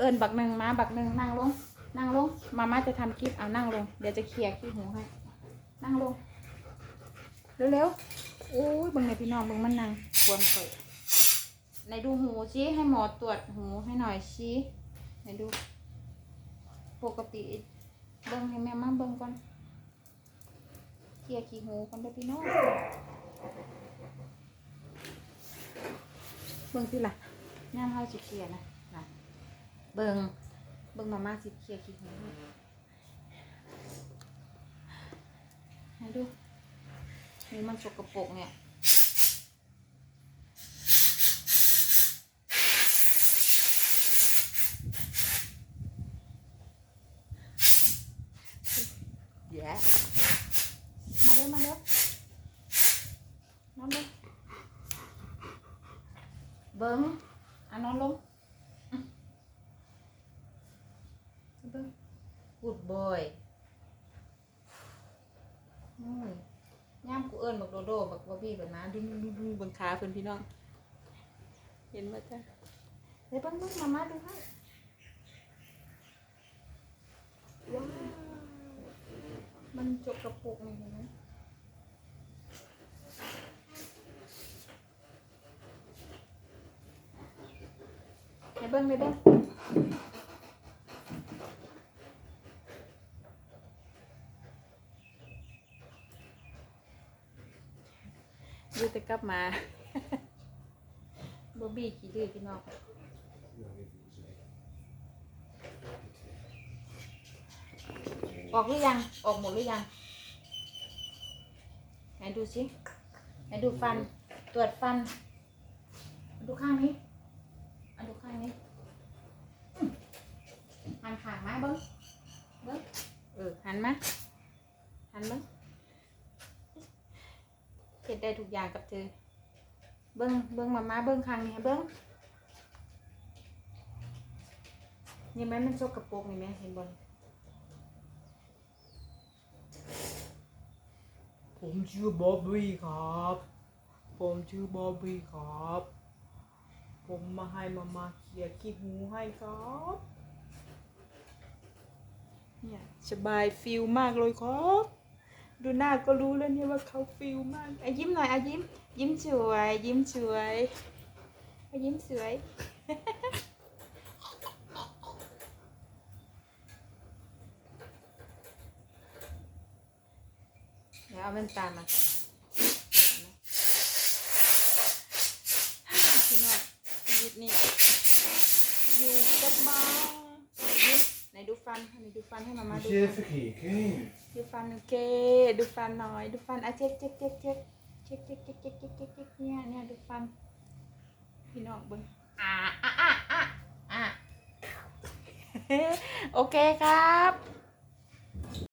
เอิญบักหนึ่งมาบักหนึ่งนั่งลง นั่งลง มาม่าจะทำคลิปเอานั่งลง เดี๋ยวจะเคลียร์ขี้หูให้ นั่งลง เร็วๆโอ้ยบังในพี่น้องบังมันนั่งควรเปิดไหนดูหูชี้ให้หมอตรวจหูให้หน่อยชี้ไหนดู ปกติเบิ่งให้แม่มาเบิ่งก่อนเคลียร์ขี้หูก่อนเด้อพี่น้องเบิ่งสิล่ะย่ามเฮาสิเคลียร์นะ เบิ่งเบิ่งมาม่าสิเคลียร์ขี้หูให้ให้ดูนี่มันสกปรกเนี่ยแย่มาเร็วมาเร็วน้องลงเบิ้งอะนอนลงอืมเบิ้ง good boy อุ้ยย่ามกูเอิญบักโดโดบักบอบบี้แบบนั้นดูดูดูดูเบังขาเพื่อนพี่น้อง เห็นไหมจ๊ะเดี๋ยวเบิ้งเบิ้งมามาดูให้ว้าวมันจกกระปุกนี่เห็นไหมให้เบิ้งเลยเบิ้ง ดูแต่กลับมาบอบบี้ขี้ดื้อพี่น้องออกหรือยัง ออกหมดหรือยัง ไหนดูสิ ไหนดูฟัน ตรวจฟัน ดูข้างนี้อันดูข้างนี้หันขางมาเบิ้งเบิ้งเออหันมา หันเบิ้ง็ดได้ทุกอย่างกับเธอ เบิ้งเบิ้งมามาเบิ้งข้างนี้เบิ้งนี่ไหมมันโชกกระโปรงนี่ไหมเห็นบอลผมชื่อบ๊อบบี้ครับ ผมชื่อบ๊อบบี้ครับ ผมมาให้มามาเคลียร์ขี้หูให้ครับ เนี่ยสบายฟิลมากเลยครับ หน้าก็รู้แล้วเนี่ยว่าเขาฟิลมากอะยิ้มหน่อยอะยิ้ม ยิ้มสวย ยิ้มสวยอะยิ้มสวย เดี๋ยวเอาแว่นตามาพี่น้องชีวิตนี่อยู่กับมายิ้มไหนดู ฟันไหนดูฟันให้มามาดู Moet je ฟัน even kijken. ดูฟันโอเคดูฟันหน่อย ดูฟันอะเช็คเช็คเช็คเช็คเช็คเช็คเช็คเช็คเช็คเช็คเช็คเนี่ยเนี่ยดูฟันพี่น้องเบิ้งอ่าอะอะอะอะโอเคครับ